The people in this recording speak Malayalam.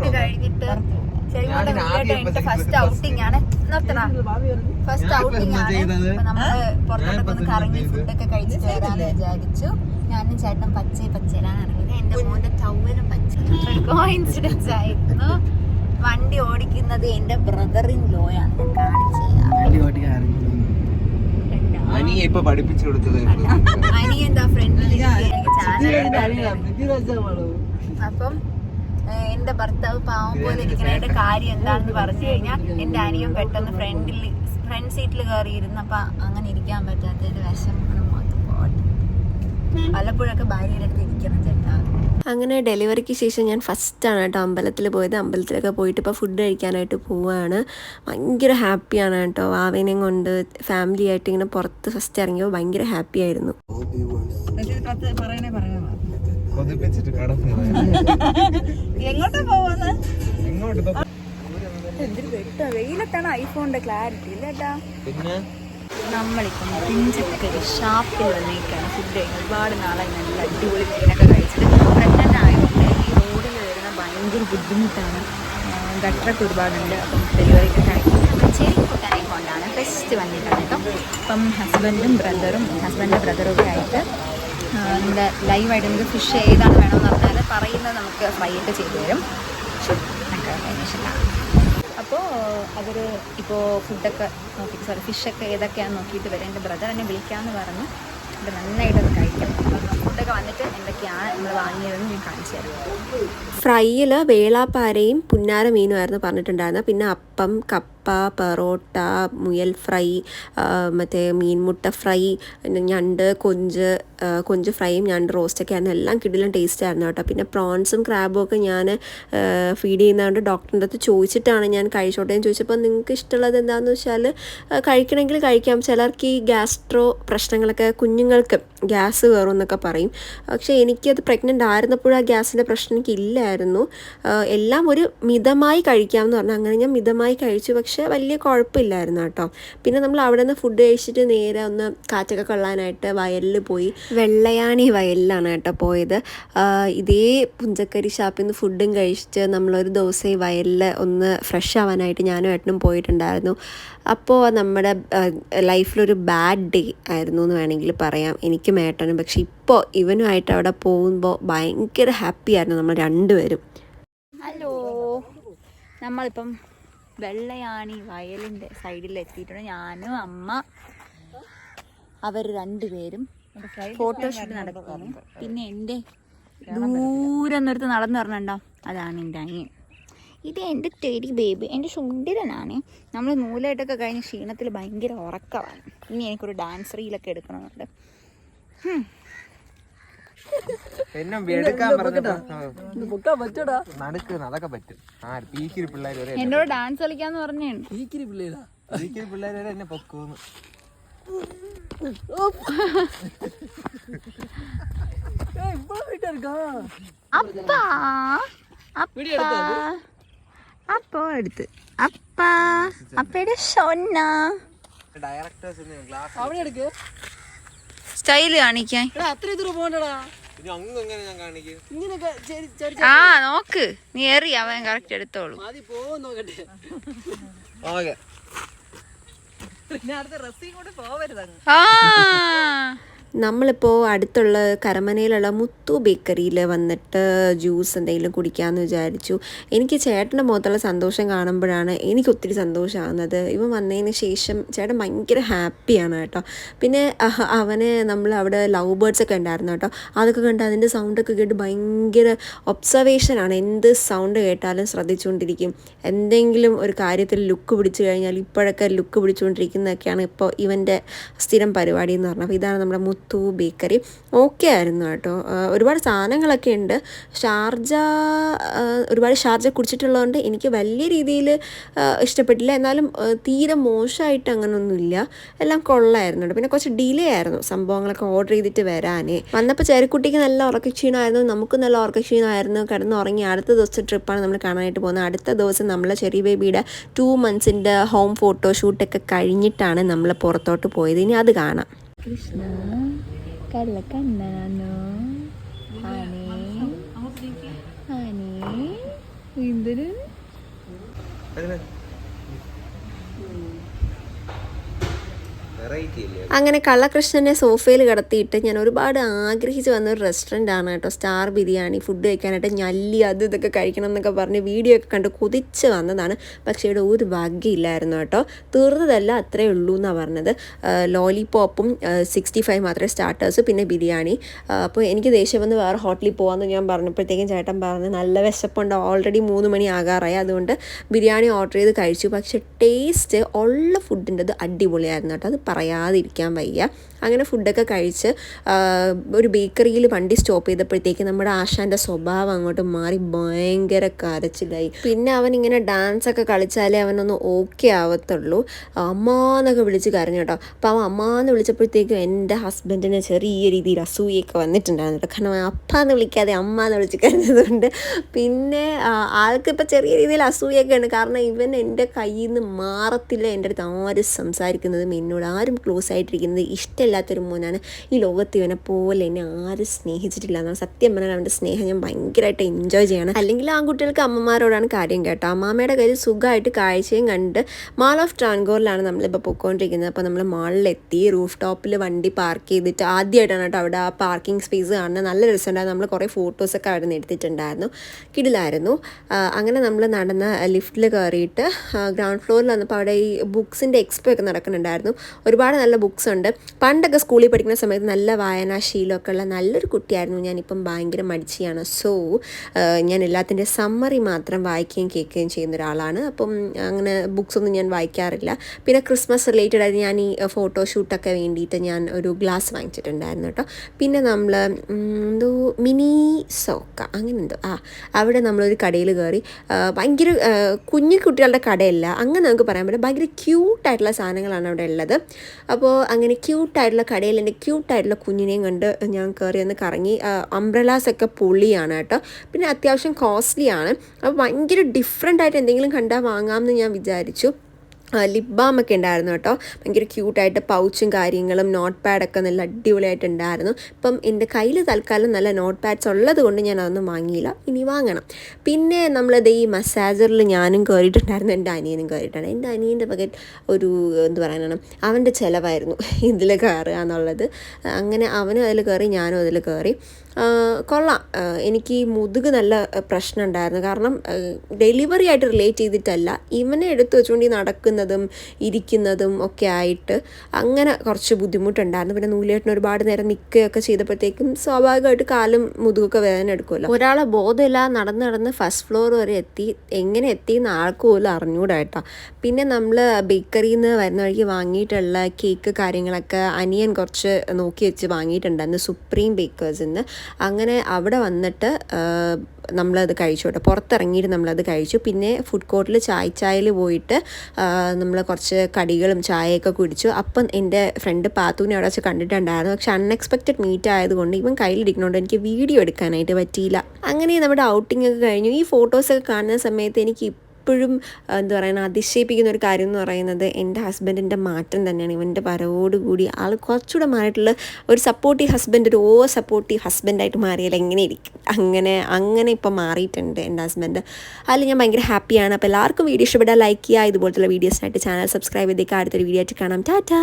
ഒക്കെ കഴിഞ്ഞിട്ട് ചെറിയ ഫസ്റ്റ് ഔട്ടിംഗ് ആണ്. നിർത്തണ? ഫസ്റ്റ് ഔട്ടിംഗ് ആണ്. അപ്പൊ നമ്മൾ പുറത്തോട്ടൊക്കെ ഒന്ന് കറങ്ങി ഫുഡൊക്കെ കഴിച്ചിട്ട് വരാന്ന് വിചാരിച്ചു. ഞാനും ചേട്ടൻ പച്ച പച്ചയിലാണ് ഇറങ്ങിയത് എന്റെ മോന്റെ ടൗവലും പച്ച കോയിൻസിഡൻസ് ആയിരുന്നു. വണ്ടി ഓടിക്കുന്നത് എന്റെ ബ്രദറിൻ ഞാൻ. അനിയെ ഇപ്പൊ പഠിപ്പിച്ചു കൊടുത്തത്. അനിയൻ എന്താ ഫ്രണ്ടിൽ ചാനൽ അപ്പം എന്റെ ഭർത്താവ് പാവം പോലെ ഇരിക്കുന്നതിന്റെ കാര്യം എന്താണെന്ന് പറഞ്ഞു കഴിഞ്ഞാൽ എന്റെ അനിയൻ പെട്ടെന്ന് ഫ്രണ്ടിൽ ഫ്രണ്ട് സീറ്റിൽ കയറി ഇരുന്നപ്പോ അങ്ങനെ ഇരിക്കാൻ പറ്റാത്തതിന്റെ വിഷമം പലപ്പോഴൊക്കെ ഭാര്യയുടെ അടുത്ത് ഇരിക്കണം ചേട്ടാ. അങ്ങനെ ഡെലിവറിക്ക് ശേഷം ഞാൻ ഫസ്റ്റാണ് കേട്ടോ അമ്പലത്തിൽ പോയത്. അമ്പലത്തിലൊക്കെ പോയിട്ട് ഇപ്പോൾ ഫുഡ് കഴിക്കാനായിട്ട് പോവുകയാണ് ഭയങ്കര ഹാപ്പിയാണ് കേട്ടോ. വാവേനെയും കൊണ്ട് ഫാമിലി ആയിട്ട് ഇങ്ങനെ പുറത്ത് ഫസ്റ്റ് ഇറങ്ങിയപ്പോൾ ഭയങ്കര ഹാപ്പി ആയിരുന്നു. കൊതിപ്പിച്ചിട്ട് കടന്നു എങ്ങോട്ടാ പോവാന്ന്? എങ്ങോട്ട്? എന്തൊരു വെട്ട. വെയിലത്താണ് ഐഫോണിന്റെ ക്ലാരിറ്റി ഇല്ലേട്ടാ പിന്നെ? നമ്മളിപ്പം പിഞ്ചക്കരി ഷാപ്പിൽ വന്നേക്കാണ്. ഫുഡ് കഴിക്കുന്നത് ഒരുപാട് നാളായി നല്ല അടിപൊളി മീനൊക്കെ കഴിച്ചിട്ട്. പ്രഗ്നന്റ് ആയതുകൊണ്ട് ഈ റോഡിൽ വരുന്ന ഭയങ്കര ബുദ്ധിമുട്ടാണ്. ഗട്ടറൊക്കെ ഒരുപാടുണ്ട് അപ്പം ഡെലിവറിക്ക് അപ്പം ചെറിയ കുട്ടനെ കൊണ്ടാണ് ഫസ്റ്റ് വന്നിട്ടാണ് കേട്ടോ. അപ്പം ഹസ്ബൻഡും ബ്രദറും ഹസ്ബൻഡിന്റെ ബ്രദറും ഒക്കെ ആയിട്ട് നമ്മുടെ ലൈവായിട്ട് നമുക്ക് ഫിഷ് ഏതാണ് വേണമെന്ന് പറഞ്ഞാൽ പറയുന്നത് നമുക്ക് ഫ്രൈ ഒക്കെ ചെയ്തു തരും. അപ്പോൾ അവർ ഇപ്പോൾ ഫുഡൊക്കെ നോക്കി സോറി ഫിഷൊക്കെ ഏതൊക്കെയാണെന്ന് നോക്കിയിട്ട് വരും എന്റെ ബ്രദർ എന്നെ വിളിക്കാമെന്ന് പറഞ്ഞു. അത് നന്നായിട്ടൊന്ന് കഴിക്കാം. അപ്പം ഫുഡൊക്കെ വന്നിട്ട് എന്തൊക്കെയാണ് നമ്മൾ വാങ്ങിയതെന്ന് ഞാൻ കാണിച്ചു തരാം. ഫ്രൈയിൽ വേളാപ്പാരയും പുന്നാര മീനുമായിരുന്നു പറഞ്ഞിട്ടുണ്ടായിരുന്നത്. പിന്നെ അപ്പം കപ്പ പെറോട്ട മുയൽ ഫ്രൈ മറ്റേ മീൻമുട്ട ഫ്രൈ ഞണ്ട് കൊഞ്ച് കൊഞ്ച് ഫ്രൈയും ഞണ്ട് റോസ്റ്റൊക്കെ ആയിരുന്നു. എല്ലാം കിടിലും ടേസ്റ്റ് ആയിരുന്നു കേട്ടോ. പിന്നെ പ്രോൺസും ക്രാബും ഒക്കെ ഞാൻ ഫീഡ് ചെയ്യുന്നതുകൊണ്ട് ഡോക്ടറിന്റെ അടുത്ത് ചോദിച്ചിട്ടാണ് ഞാൻ കഴിച്ചോട്ടെ എന്ന് ചോദിച്ചപ്പോൾ നിങ്ങൾക്ക് ഇഷ്ടമുള്ളത് എന്താണെന്ന് വെച്ചാൽ കഴിക്കണമെങ്കിൽ കഴിക്കാം. ചിലർക്ക് ഈ ഗ്യാസ്ട്രോ പ്രശ്നങ്ങളൊക്കെ കുഞ്ഞുങ്ങൾക്ക് ഗ്യാസ് കയറും എന്നൊക്കെ പറയും. പക്ഷേ എനിക്കത് പ്രഗ്നന്റ് ആയിരുന്നപ്പോഴും ആ ഗ്യാസിന്റെ പ്രശ്നം എനിക്ക് ഇല്ലായിരുന്നു. എല്ലാം ഒരു മിതമായി കഴിക്കാമെന്ന് പറഞ്ഞു. അങ്ങനെ ഞാൻ മിതമായി കഴിച്ചു. പക്ഷേ വലിയ കുഴപ്പമില്ലായിരുന്നു കേട്ടോ. പിന്നെ നമ്മൾ അവിടെ നിന്ന് ഫുഡ് കഴിച്ചിട്ട് നേരെ ഒന്ന് കാറ്റൊക്കെ കൊള്ളാനായിട്ട് വയലിൽ പോയി. വെള്ളയാണി വയലിലാണ് കേട്ടോ പോയത്. ഇതേ പുഞ്ചക്കരി ഷാപ്പിൽ നിന്ന് ഫുഡും കഴിച്ചിട്ട് നമ്മളൊരു ദിവസം ഈ വയലിൽ ഒന്ന് ഫ്രഷ് ആവാനായിട്ട് ഞാനും ഏട്ടനും പോയിട്ടുണ്ടായിരുന്നു. അപ്പോൾ നമ്മുടെ ലൈഫിലൊരു ബാഡ് ഡേ ആയിരുന്നു എന്ന് വേണമെങ്കിൽ പറയാം. എനിക്കും ഏട്ടനും പക്ഷേ ഇപ്പോൾ ഇവനുമായിട്ട് അവിടെ പോകുമ്പോൾ ഭയങ്കര ഹാപ്പി ആയിരുന്നു നമ്മൾ രണ്ടുപേരും. ഹലോ. നമ്മളിപ്പം വെള്ളയാണി വയലിന്റെ സൈഡിൽ എത്തിയിട്ടുണ്ട്. ഞാനും അമ്മ അവർ രണ്ടുപേരും ഫോട്ടോഷൂട്ട് നടക്കുന്നു. പിന്നെ എന്റെ ദൂരെ നിർത്ത് നടന്നു പറഞ്ഞോ അതാണ് എന്റെ അനിയൻ. ഇത് എന്റെ ടെരി ബേബി എന്റെ സുന്ദരനാണ് നമ്മൾ നൂലായിട്ടൊക്കെ കഴിഞ്ഞ് ക്ഷീണത്തിൽ ഭയങ്കര ഉറക്കമാണ്. ഇനി എനിക്കൊരു ഡാൻസ് റീലൊക്കെ എടുക്കണമെന്നുണ്ട് എടുക്കാൻ എടുക്കാൻ പറഞ്ഞപ്പോ നടക്കുന്ന അതൊക്കെ പറ്റും. ആ പീക്കിരി പിള്ളേർ വരെ എന്നെ- എന്നോട് ഡാൻസ് കളിക്കാന്ന് പറഞ്ഞേ പീക്കിരി പിള്ളേർ വരെ എന്നെ പൊക്കൂന്ന് അപ്പാ. അപ്പാ. അപ്പോ എടുത്ത്. അപ്പാ. അപ്പയുടെ ഷൊന്ന. ഡയറക്ടേഴ്സ് ഗ്ലാസ് സ്റ്റൈൽ കാണിക്കാൻ. ഇത് പോകണ്ടടാ. ആ നോക്ക്. നീ എറി അവൻ കറക്റ്റ് എടുത്തോളൂ. ഓക്കെ. ആ. നമ്മളിപ്പോൾ അടുത്തുള്ള കരമനയിലുള്ള മുത്തു ബേക്കറിയിൽ വന്നിട്ട് ജ്യൂസ് എന്തെങ്കിലും കുടിക്കാമെന്ന് വിചാരിച്ചു. എനിക്ക് ചേട്ടന്റെ മുഖത്തുള്ള സന്തോഷം കാണുമ്പോഴാണ് എനിക്ക് ഒത്തിരി സന്തോഷമാകുന്നത്. ഇവൻ വന്നതിന് ശേഷം ചേട്ടൻ ഭയങ്കര ഹാപ്പിയാണ് കേട്ടോ. പിന്നെ അവനെ നമ്മൾ അവിടെ ലവ് ബേർഡ്സ് ഒക്കെ ഉണ്ടായിരുന്നു കേട്ടോ. അതൊക്കെ കണ്ട് അതിന്റെ സൗണ്ടൊക്കെ കേട്ട് ഭയങ്കര ഒബ്സർവേഷനാണ് എന്ത് സൗണ്ട് കേട്ടാലും ശ്രദ്ധിച്ചുകൊണ്ടിരിക്കും. എന്തെങ്കിലും ഒരു കാര്യത്തിൽ ലുക്ക് പിടിച്ചു കഴിഞ്ഞാൽ ഇപ്പോഴൊക്കെ ലുക്ക് പിടിച്ചുകൊണ്ടിരിക്കുന്നതൊക്കെയാണ് ഇപ്പോൾ ഇവന്റെ സ്ഥിരം പരിപാടി എന്ന് പറഞ്ഞാൽ അപ്പോൾ ഇതാണ് നമ്മുടെ മുത്തു ബേക്കറി. ഓക്കെ ആയിരുന്നു കേട്ടോ. ഒരുപാട് സാധനങ്ങളൊക്കെ ഉണ്ട്. ഷാർജ ഒരുപാട് ഷാർജ കുടിച്ചിട്ടുള്ളതുകൊണ്ട് എനിക്ക് വലിയ രീതിയിൽ ഇഷ്ടപ്പെട്ടില്ല. എന്നാലും തീരെ മോശമായിട്ട് അങ്ങനൊന്നുമില്ല. എല്ലാം കൊള്ളായിരുന്നു കേട്ടോ. പിന്നെ കുറച്ച് ഡിലേ ആയിരുന്നു സംഭവങ്ങളൊക്കെ ഓർഡർ ചെയ്തിട്ട് വരാനേ. വന്നപ്പോൾ ചെറുക്കുട്ടിക്ക് നല്ല ഉറക്കക്ഷീണമായിരുന്നു നമുക്ക് നല്ല ഉറക്കക്ഷീണമായിരുന്നു കിടന്നുറങ്ങി അടുത്ത ദിവസത്തെ ട്രിപ്പാണ് നമ്മൾ കാണാനായിട്ട് പോകുന്നത്. അടുത്ത ദിവസം നമ്മളെ ചെറിയ ബേബിയുടെ ടു മന്ത്സിന്റെ ഹോം ഫോട്ടോഷൂട്ടൊക്കെ കഴിഞ്ഞിട്ടാണ് നമ്മൾ പുറത്തോട്ട് പോയത്. ഇനി അത് കാണാം. കൃഷ്ണ ഹണി ഹണി എന്ത് എന്തിന് അങ്ങനെ കള്ളകൃഷ്ണനെ സോഫയിൽ കിടത്തിയിട്ട് ഞാൻ ഒരുപാട് ആഗ്രഹിച്ച് വന്ന ഒരു റെസ്റ്റോറന്റ് ആണ് കേട്ടോ. സ്റ്റാർ ബിരിയാണി ഫുഡ് കഴിക്കാനായിട്ട് ഞല്ലി അത് ഇതൊക്കെ കഴിക്കണം എന്നൊക്കെ പറഞ്ഞ് വീഡിയോ ഒക്കെ കണ്ട് കൊതിച്ച് വന്നതാണ്. പക്ഷേ ഇവിടെ ഒരു ഭാഗ്യമില്ലായിരുന്നു കേട്ടോ. തീർന്നതല്ല അത്രേ ഉള്ളൂ എന്നാണ് പറഞ്ഞത്. ലോലിപോപ്പും സിക്സ്റ്റി ഫൈവ് മാത്രമേ സ്റ്റാർട്ടേഴ്സ് പിന്നെ ബിരിയാണി. അപ്പോൾ എനിക്ക് ദേഷ്യം വന്ന് വേറെ ഹോട്ടലിൽ പോകാമെന്ന് ഞാൻ പറഞ്ഞപ്പോഴത്തേക്കും ചേട്ടൻ പറഞ്ഞ് നല്ല വിശപ്പുണ്ട് ഓൾറെഡി മൂന്ന് മണി ആകാറായി. അതുകൊണ്ട് ബിരിയാണി ഓർഡർ ചെയ്ത് കഴിച്ചു. പക്ഷേ ടേസ്റ്റ് ഉള്ള ഫുഡിന്റെ അത് അടിപൊളിയായിരുന്നു കേട്ടോ. അത് പറയാതിരിക്കാൻ വയ്യ. അങ്ങനെ ഫുഡൊക്കെ കഴിച്ച് ഒരു ബേക്കറിയിൽ വണ്ടി സ്റ്റോപ്പ് ചെയ്തപ്പോഴത്തേക്ക് നമ്മുടെ ആശാന്റെ സ്വഭാവം അങ്ങോട്ട് മാറി ഭയങ്കര കരച്ചിലായി. പിന്നെ അവൻ ഇങ്ങനെ ഡാൻസ് ഒക്കെ കളിച്ചാലേ അവനൊന്ന് ഓക്കെ ആവത്തുള്ളൂ. അമ്മാന്നൊക്കെ വിളിച്ച് കരഞ്ഞു കേട്ടോ. അപ്പോൾ അവൻ അമ്മാന്ന് വിളിച്ചപ്പോഴത്തേക്കും എന്റെ ഹസ്ബൻഡിന് ചെറിയ രീതിയിൽ അസൂയൊക്കെ വന്നിട്ടുണ്ടായിരുന്നു കേട്ടോ കാരണം അപ്പാന്ന് വിളിക്കാതെ അമ്മ എന്ന് വിളിച്ച് കരഞ്ഞതുകൊണ്ട്. പിന്നെ ആൾക്ക് ഇപ്പോൾ ചെറിയ രീതിയിൽ അസൂയൊക്കെ ഉണ്ട് കാരണം ഇവൻ എന്റെ കയ്യിൽ നിന്ന് മാറത്തില്ല. എന്റെ അടുത്ത് ആരും സംസാരിക്കുന്നതും എന്നോട് ആരും ക്ലോസ് ആയിട്ടിരിക്കുന്നത് ഇഷ്ടമില്ലാത്തൊരു മോനാണ്. ഈ ലോകത്ത് ഇവനെ പോലെ എന്നെ ആരും സ്നേഹിച്ചിട്ടില്ല. എന്നാണ് സത്യം പറഞ്ഞാൽ അവന്റെ സ്നേഹം ഞാൻ ഭയങ്കരമായിട്ട് എൻജോയ് ചെയ്യണം. അല്ലെങ്കിൽ ആൺകുട്ടികൾക്ക് അമ്മമാരോടാണ് കാര്യം കേട്ടോ. അമ്മാമ്മയുടെ കയ്യിൽ സുഖമായിട്ട് കാഴ്ചയും കണ്ട് മാൾ ഓഫ് ട്രാൻഗോറിലാണ് നമ്മളിപ്പോൾ പോയിക്കൊണ്ടിരിക്കുന്നത്. അപ്പോൾ നമ്മൾ മാളിലെത്തി റൂഫ് ടോപ്പിൽ വണ്ടി പാർക്ക് ചെയ്തിട്ട് ആദ്യമായിട്ടാണ് കേട്ടോ അവിടെ ആ പാർക്കിംഗ് സ്പേസ് കാണുന്നത്. നല്ല രസമുണ്ടായിരുന്നു. നമ്മൾ കുറേ ഫോട്ടോസൊക്കെ അവിടെ നിന്ന് എടുത്തിട്ടുണ്ടായിരുന്നു. കിടിലായിരുന്നു. അങ്ങനെ നമ്മൾ നടന്ന ലിഫ്റ്റിൽ കയറിയിട്ട് ഗ്രൗണ്ട് ഫ്ലോറിൽ വന്നപ്പോൾ അവിടെ ഈ ബുക്സിന്റെ എക്സ്പോ ഒക്കെ നടക്കുന്നുണ്ടായിരുന്നു. ഒരുപാട് നല്ല ബുക്സ് ഉണ്ട്. പണ്ടൊക്കെ സ്കൂളിൽ പഠിക്കുന്ന സമയത്ത് നല്ല വായനാശീലമൊക്കെ ഉള്ള നല്ലൊരു കുട്ടിയായിരുന്നു ഞാനിപ്പം ഭയങ്കര മടിച്ചിയാണ്. സോ ഞാൻ എല്ലാത്തിന്റെ സമ്മറി മാത്രം വായിക്കുകയും കേൾക്കുകയും ചെയ്യുന്ന ഒരാളാണ്. അപ്പം അങ്ങനെ ബുക്സ് ഒന്നും ഞാൻ വായിക്കാറില്ല. പിന്നെ ക്രിസ്മസ് റിലേറ്റഡ് ആയിട്ട് ഞാൻ ഈ ഫോട്ടോഷൂട്ടൊക്കെ വേണ്ടിയിട്ട് ഞാൻ ഒരു ഗ്ലാസ് വാങ്ങിച്ചിട്ടുണ്ടായിരുന്നു കേട്ടോ. പിന്നെ നമ്മൾ എന്തോ മിനി സോക്ക. അങ്ങനെ എന്തോ ആ അവിടെ നമ്മളൊരു കടയിൽ കയറി ഭയങ്കര കുഞ്ഞു കുട്ടികളുടെ കടയല്ല അങ്ങനെ നമുക്ക് പറയാൻ പറ്റില്ല ഭയങ്കര ക്യൂട്ടായിട്ടുള്ള സാധനങ്ങളാണ് അവിടെ ഉള്ളത്. അപ്പോൾ അങ്ങനെ ക്യൂട്ടായിട്ടുള്ള കടയിൽ എന്റെ ക്യൂട്ടായിട്ടുള്ള കുഞ്ഞിനെയും കണ്ട് ഞാൻ കയറി ഒന്ന് കറങ്ങി അംബ്രലാസ് ഒക്കെ പൊളിയാണ് കേട്ടോ. പിന്നെ അത്യാവശ്യം കോസ്റ്റ്ലിയാണ് അപ്പോൾ ഭയങ്കര ഡിഫറെന്റ് ആയിട്ട് എന്തെങ്കിലും കണ്ടാൽ വാങ്ങാമെന്ന് ഞാൻ വിചാരിച്ചു. ലിപ് ബാം ഒക്കെ ഉണ്ടായിരുന്നു കേട്ടോ. ഭയങ്കര ക്യൂട്ടായിട്ട് പൗച്ചും കാര്യങ്ങളും നോട്ട് പാഡൊക്കെ നല്ല അടിപൊളിയായിട്ട് ഉണ്ടായിരുന്നു. ഇപ്പം എന്റെ കയ്യിൽ തൽക്കാലം നല്ല നോട്ട് പാഡ്സ് ഉള്ളത് കൊണ്ട് ഞാൻ അതൊന്നും വാങ്ങിയില്ല. ഇനി വാങ്ങണം. പിന്നെ നമ്മളത് ഈ മസാജറിൽ ഞാനും കയറിയിട്ടുണ്ടായിരുന്നു എന്റെ അനിയനും കയറിയിട്ടുണ്ട് എന്റെ അനിയന്റെ പകൽ ഒരു എന്ത് പറയാനാണ് അവന്റെ ചിലവായിരുന്നു ഇതിൽ കയറുക എന്നുള്ളത്. അങ്ങനെ അവനും അതിൽ കയറി ഞാനും അതിൽ കയറി കൊള്ളാം. എനിക്ക് ഈ മുതുക് നല്ല പ്രശ്നം ഉണ്ടായിരുന്നു കാരണം ഡെലിവറി ആയിട്ട് റിലേറ്റ് ചെയ്തിട്ടല്ല ഇവനെ എടുത്തു വെച്ചുകൊണ്ട് ഈ നടക്കുന്നതും ഇരിക്കുന്നതും ഒക്കെ ആയിട്ട് അങ്ങനെ കുറച്ച് ബുദ്ധിമുട്ടുണ്ടായിരുന്നു. പിന്നെ നൂലേട്ടൻ ഒരുപാട് നേരം നിൽക്കുകയൊക്കെ ചെയ്തപ്പോഴത്തേക്കും സ്വാഭാവികമായിട്ട് കാലും മുതുകൊക്കെ വേദന എടുക്കുമല്ലോ. ഒരാളെ ബോധമില്ലാതെ നടന്ന് നടന്ന് ഫസ്റ്റ് ഫ്ലോർ വരെ എത്തി. എങ്ങനെ എത്തി എന്ന് ആൾക്ക് പോലും പിന്നെ നമ്മൾ ബേക്കറിയിൽ നിന്ന് വരുന്ന വഴിക്ക് വാങ്ങിയിട്ടുള്ള കേക്ക് കാര്യങ്ങളൊക്കെ അനിയൻ കുറച്ച് നോക്കി വെച്ച് വാങ്ങിയിട്ടുണ്ടായിരുന്നു. സുപ്രീം ബേക്കേഴ്സിൽ നിന്ന് അങ്ങനെ അവിടെ വന്നിട്ട് നമ്മളത് കഴിച്ചു കേട്ടോ. പുറത്തിറങ്ങിയിട്ട് നമ്മളത് കഴിച്ചു. പിന്നെ ഫുഡ് കോർട്ടിൽ ചായ ചായച്ചായയിൽ പോയിട്ട് നമ്മൾ കുറച്ച് കടികളും ചായയൊക്കെ കുടിച്ചു. അപ്പം എന്റെ ഫ്രണ്ട് പാത്തുവിനെ അവിടെ വെച്ച് കണ്ടിട്ടുണ്ടായിരുന്നു. പക്ഷെ അൺഎക്സ്പെക്റ്റഡ് മീറ്റ് ആയതുകൊണ്ട് ഇവൻ കയ്യിലിരിക്കണോണ്ട് എനിക്ക് വീഡിയോ എടുക്കാനായിട്ട് പറ്റിയില്ല. അങ്ങനെ നമ്മുടെ ഔട്ടിംഗ് ഒക്കെ കഴിഞ്ഞു. ഈ ഫോട്ടോസൊക്കെ കാണുന്ന സമയത്ത് എനിക്ക് ഇപ്പോഴും എന്താ പറയുക അതിശയിപ്പിക്കുന്ന ഒരു കാര്യം എന്ന് പറയുന്നത് എന്റെ ഹസ്ബൻഡിന്റെ മാറ്റം തന്നെയാണ്. ഇവന്റെ വരവോടുകൂടി ആൾ കുറച്ചുകൂടെ മാറിയിട്ടുള്ള ഒരു സപ്പോർട്ടീവ് ഹസ്ബൻഡ് ഒരു ഓ സപ്പോർട്ടീവ് ഹസ്ബൻഡായിട്ട് മാറിയാൽ എങ്ങനെ ഇരിക്കും? അങ്ങനെ അങ്ങനെ ഇപ്പം മാറിയിട്ടുണ്ട് എന്റെ ഹസ്ബൻഡ് അതിൽ ഞാൻ ഭയങ്കര ഹാപ്പിയാണ് അപ്പോൾ എല്ലാവർക്കും വീഡിയോ ഇഷ്ടപ്പെട്ടാൽ ലൈക്ക് ചെയ്യുക. ഇതുപോലത്തെ വീഡിയോസിനായിട്ട് ചാനൽ സബ്സ്ക്രൈബ് ചെയ്തേക്കുക അടുത്തൊരു വീഡിയോ ആയിട്ട് കാണാം. ടാറ്റാ!